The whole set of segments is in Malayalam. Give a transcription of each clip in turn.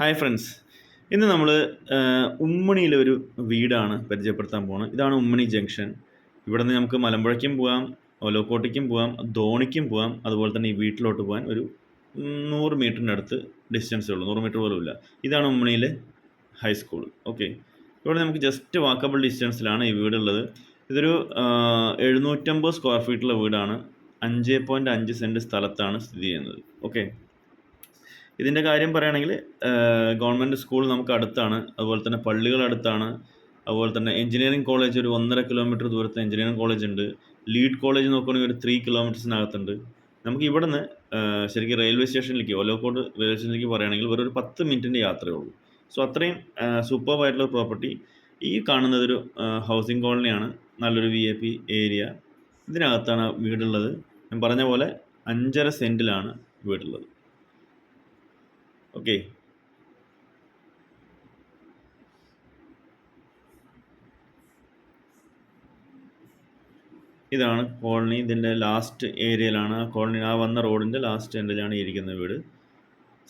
ഹായ് ഫ്രണ്ട്സ് ഇന്ന് നമ്മൾ ഉമ്മണിയിലെ ഒരു വീടാണ് പരിചയപ്പെടുത്താൻ പോകുന്നത് ഇതാണ് ഉമ്മണി ജംഗ്ഷൻ. ഇവിടെ നിന്ന് നമുക്ക് മലമ്പുഴയ്ക്കും പോകാം ഒലോക്കോട്ടയ്ക്കും പോകാം ധോണിക്കും പോകാം അതുപോലെ തന്നെ ഈ വീട്ടിലോട്ട് പോകാൻ ഒരു നൂറ് മീറ്ററിന്റെ അടുത്ത് ഡിസ്റ്റൻസേ ഉള്ളൂ. നൂറ് മീറ്റർ പോലും ഇല്ല ഇതാണ് ഉമ്മണിയിലെ ഹൈസ്കൂൾ ഓക്കെ ഇവിടെ നമുക്ക് ജസ്റ്റ് വാക്കബിൾ ഡിസ്റ്റൻസിലാണ് ഈ വീടുള്ളത്. ഇതൊരു എഴുന്നൂറ്റമ്പത് സ്ക്വയർ ഫീറ്റുള്ള വീടാണ്. അഞ്ച് പോയിന്റ് അഞ്ച് സെന്റ് സ്ഥലത്താണ് സ്ഥിതി ചെയ്യുന്നത്. ഓക്കെ ഇതിന്റെ കാര്യം പറയുകയാണെങ്കിൽ ഗവൺമെന്റ് സ്കൂൾ നമുക്ക് അടുത്താണ്. അതുപോലെ തന്നെ പള്ളികൾ അടുത്താണ്. അതുപോലെ തന്നെ എഞ്ചിനീയറിംഗ് കോളേജ് ഒരു ഒന്നര കിലോമീറ്റർ ദൂരത്ത് എഞ്ചിനീയറിംഗ് കോളേജ് ഉണ്ട്. ലീഡ് കോളേജ് നോക്കുകയാണെങ്കിൽ ഒരു ത്രീ കിലോമീറ്റേഴ്സിനകത്തുണ്ട് നമുക്ക് ഇവിടെ നിന്ന് ശരിക്കും റെയിൽവേ സ്റ്റേഷനിലേക്ക് ഒലോക്കോട് റെയിൽവേ സ്റ്റേഷനിലേക്ക് പറയുകയാണെങ്കിൽ ഒരു പത്ത് മിനിറ്റിന്റെ യാത്രയേ ഉള്ളൂ. സോ അത്രയും സൂപ്പർ ആയിട്ടുള്ള പ്രോപ്പർട്ടി ഈ കാണുന്നതൊരു ഹൗസിംഗ് കോളനിയാണ് നല്ലൊരു വി എ പി ഏരിയ ഇതിനകത്താണ് വീടുള്ളത്. ഞാൻ പറഞ്ഞ പോലെ അഞ്ചര സെന്റിലാണ് വീടുള്ളത്. ഓക്കെ. ഇതാണ് കോളനി ഇതിന്റെ ലാസ്റ്റ് ഏരിയയിലാണ് ആ കോളനി ആ വന്ന റോഡിന്റെ ലാസ്റ്റ് എൻഡിലാണ് ഇരിക്കുന്ന വീട്.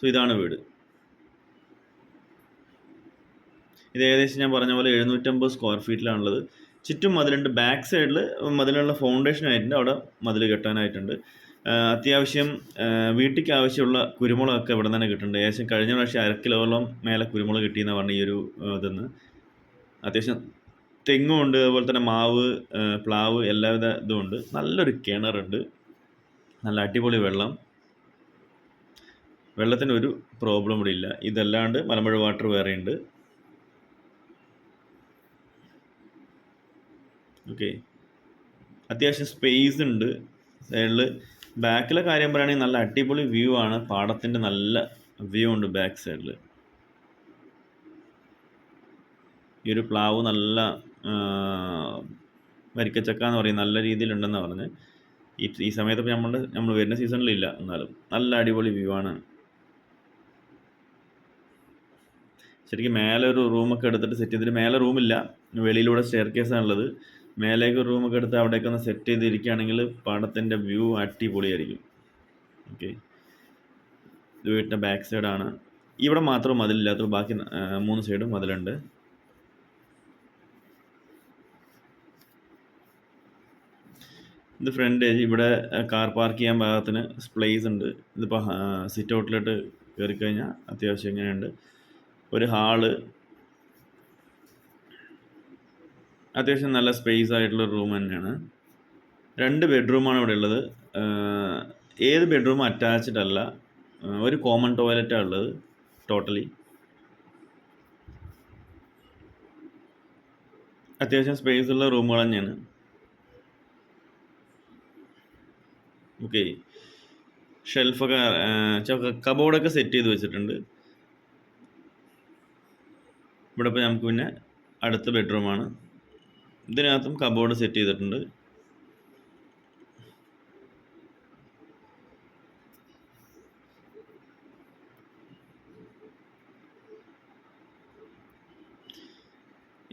സോ ഇതാണ് വീട്. ഇത് ഏകദേശം ഞാൻ പറഞ്ഞ പോലെ എഴുന്നൂറ്റമ്പത് സ്ക്വയർ ഫീറ്റിലാണുള്ളത് ചുറ്റും മതിലുണ്ട്. ബാക്ക് സൈഡിൽ മതിലുള്ള ഫൗണ്ടേഷൻ ആയിട്ടുണ്ട്. അവിടെ മതിൽ കെട്ടാനായിട്ടുണ്ട്. അത്യാവശ്യം വീട്ടിലേക്ക് ആവശ്യമുള്ള കുരുമുളകൊക്കെ ഇവിടെ തന്നെ കിട്ടുന്നുണ്ട്. ഏകദേശം കഴിഞ്ഞ പ്രാവശ്യം അര കിലോളം മേലെ കുരുമുളക് കിട്ടിയെന്ന് പറഞ്ഞ ഈ ഒരു ഇതെന്ന്. അത്യാവശ്യം തെങ്ങും ഉണ്ട് അതുപോലെ തന്നെ മാവ് പ്ലാവ് എല്ലാവിധ ഇതും ഉണ്ട്. നല്ലൊരു കിണറുണ്ട്. നല്ല അടിപൊളി വെള്ളം. വെള്ളത്തിന് ഒരു പ്രോബ്ലം ഇവിടെ ഇല്ല. ഇതല്ലാണ്ട് മലമ്പുഴ വാട്ടർ വേറെ ഉണ്ട്. ഓക്കെ. അത്യാവശ്യം സ്പേസ് ഉണ്ട്. സൈഡിൽ ബാക്കിലെ കാര്യം പറയുകയാണെങ്കിൽ നല്ല അടിപൊളി വ്യൂ ആണ്. പാടത്തിന്റെ നല്ല വ്യൂ ഉണ്ട് ബാക്ക് സൈഡിൽ ഈ ഒരു പ്ലാവ് നല്ല വരിക്കച്ചക്ക എന്ന് പറയും. നല്ല രീതിയിലുണ്ടെന്ന് പറഞ്ഞ് ഈ ഈ സമയത്ത് നമ്മൾ നമ്മൾ വരുന്ന സീസണിലില്ല എന്നാലും. നല്ല അടിപൊളി വ്യൂ ആണ്. ശരിക്കും മേലെ ഒരു റൂമൊക്കെ എടുത്തിട്ട് സെറ്റ് ചെയ്തിട്ട് മേലെ റൂമില്ല വെളിയിലൂടെ സ്റ്റെയർ കേസാണുള്ളത് മേലേക്ക് റൂമൊക്കെ എടുത്ത് അവിടേക്ക് ഒന്ന് സെറ്റ് ചെയ്തിരിക്കുകയാണെങ്കിൽ പാടത്തിന്റെ വ്യൂ അടിപൊളിയായിരിക്കും. ഓക്കെ ഇത് വീട്ടിന്റെ ബാക്ക് സൈഡാണ് ഇവിടെ മാത്രം മതിലില്ലാത്തുള്ളൂ ബാക്കി മൂന്ന് സൈഡും മതിലുണ്ട്. ഇത് ഫ്രണ്ട് ഇവിടെ കാർ പാർക്ക് ചെയ്യാൻ ഭാഗത്തിന് സ്പ്ലേസ് ഉണ്ട്. ഇതിപ്പോൾ സിറ്റ് ഔട്ടിലോട്ട് കയറി കഴിഞ്ഞാൽ അത്യാവശ്യം ഇങ്ങനെയുണ്ട്. ഒരു ഹാൾ അത്യാവശ്യം നല്ല സ്പേസ് ആയിട്ടുള്ള റൂം തന്നെയാണ്. രണ്ട് ബെഡ്റൂമാണ് ഇവിടെ ഉള്ളത്. ഏത് ബെഡ്റൂം അറ്റാച്ച്ഡ് അല്ല. ഒരു കോമൺ ടോയ്ലറ്റാണ് ഉള്ളത് ടോട്ടലി അത്യാവശ്യം സ്പേസ് ഉള്ള റൂമുകൾ തന്നെയാണ്. ഓക്കെ ഷെൽഫൊക്കെ കബോർഡൊക്കെ സെറ്റ് ചെയ്ത് വെച്ചിട്ടുണ്ട്. ഇവിടെ ഇപ്പോൾ നമുക്ക് പിന്നെ അടുത്ത ബെഡ്റൂമാണ് ഇതിനകത്തും കബോർഡ് സെറ്റ് ചെയ്തിട്ടുണ്ട്.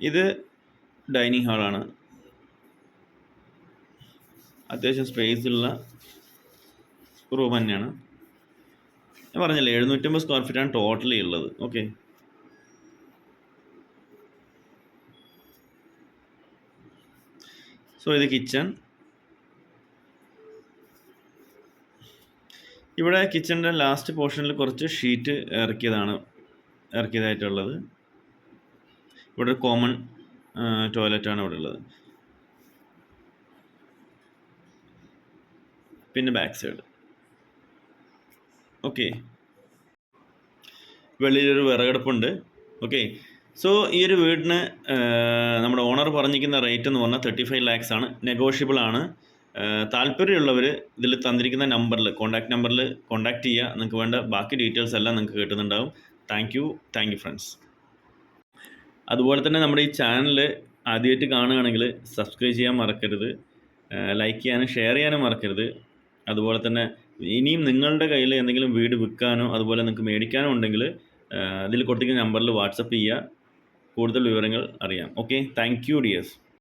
ഇത് ഡൈനിങ് ഹാളാണ് അത്യാവശ്യം സ്പേസ് ഉള്ള റൂം തന്നെയാണ്. ഞാൻ പറഞ്ഞല്ലേ എഴുന്നൂറ്റമ്പത് സ്ക്വയർ ഫീറ്റാണ് ടോട്ടലി ഉള്ളത്. ഓക്കെ സോ ഇത് കിച്ചൺ ഇവിടെ കിച്ചണിന്റെ ലാസ്റ്റ് പോർഷനിൽ കുറച്ച് ഷീറ്റ് ഇറക്കിയതാണ് ഇറക്കിയതായിട്ടുള്ളത്. ഇവിടെ ഒരു കോമൺ ടോയ്ലറ്റാണ് ഇവിടെ ഉള്ളത്. പിന്നെ ബാക്ക് സൈഡ് ഓക്കെ വെളിയിലൊരു വിറകടുപ്പുണ്ട്. ഓക്കെ സോ ഈ ഒരു വീടിന് നമ്മുടെ ഓണർ പറഞ്ഞിരിക്കുന്ന റേറ്റ് എന്ന് പറഞ്ഞാൽ തേർട്ടി ഫൈവ് ലാക്സ് ആണ്. നെഗോഷ്യബിൾ ആണ്. താല്പര്യമുള്ളവർ ഇതിൽ തന്നിരിക്കുന്ന നമ്പറിൽ കോൺടാക്റ്റ് നമ്പറിൽ കോൺടാക്റ്റ് ചെയ്യുക. നിങ്ങൾക്ക് വേണ്ട ബാക്കി ഡീറ്റെയിൽസ് എല്ലാം നിങ്ങൾക്ക് കിട്ടുന്നുണ്ടാവും. Thank you thank you friends അതുപോലെ തന്നെ നമ്മുടെ ഈ ചാനൽ ആദ്യമായിട്ട് കാണുകയാണെങ്കിൽ സബ്സ്ക്രൈബ് ചെയ്യാൻ മറക്കരുത്. ലൈക്ക് ചെയ്യാനും ഷെയർ ചെയ്യാനും മറക്കരുത്. അതുപോലെ തന്നെ ഇനിയും നിങ്ങളുടെ കയ്യിൽ എന്തെങ്കിലും വീട് വിൽക്കാനോ അതുപോലെ നിങ്ങൾക്ക് മേടിക്കാനോ ഉണ്ടെങ്കിൽ ഇതിൽ കൊടുത്തിരിക്കുന്ന നമ്പറിൽ വാട്സപ്പ് ചെയ്യുക. കൂടുതൽ വിവരങ്ങൾ അറിയാം. Okay thank you dears